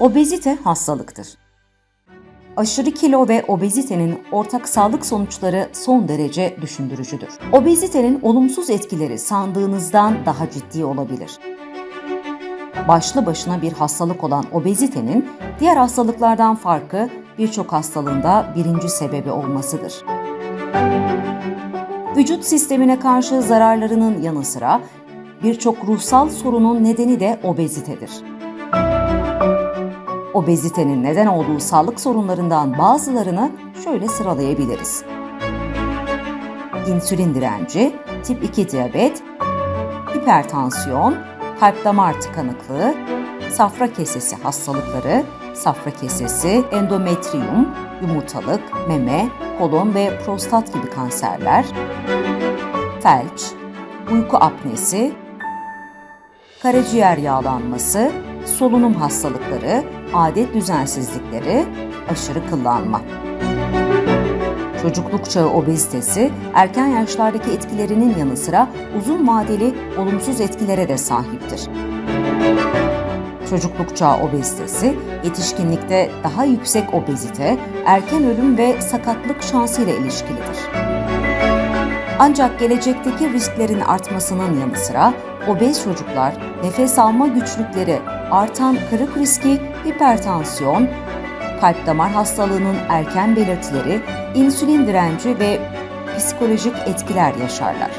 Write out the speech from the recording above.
Obezite hastalıktır. Aşırı kilo ve obezitenin ortak sağlık sonuçları son derece düşündürücüdür. Obezitenin olumsuz etkileri sandığınızdan daha ciddi olabilir. Başlı başına bir hastalık olan obezitenin diğer hastalıklardan farkı birçok hastalığında birinci sebebi olmasıdır. Vücut sistemine karşı zararlarının yanı sıra birçok ruhsal sorunun nedeni de obezitedir. Obezitenin neden olduğu sağlık sorunlarından bazılarını şöyle sıralayabiliriz. İnsülin direnci, tip 2 diyabet, hipertansiyon, kalp damar tıkanıklığı, safra kesesi hastalıkları, safra kesesi, endometriyum, yumurtalık, meme, kolon ve prostat gibi kanserler, felç, uyku apnesi, karaciğer yağlanması, solunum hastalıkları, adet düzensizlikleri, aşırı kıllanma. Çocukluk çağı obezitesi erken yaşlardaki etkilerinin yanı sıra uzun vadeli olumsuz etkilere de sahiptir. Çocukluk çağı obezitesi, yetişkinlikte daha yüksek obezite, erken ölüm ve sakatlık şansıyla ilişkilidir. Ancak gelecekteki risklerin artmasının yanı sıra obez çocuklar, nefes alma güçlükleri, artan kırık riski, hipertansiyon, kalp damar hastalığının erken belirtileri, insülin direnci ve psikolojik etkiler yaşarlar.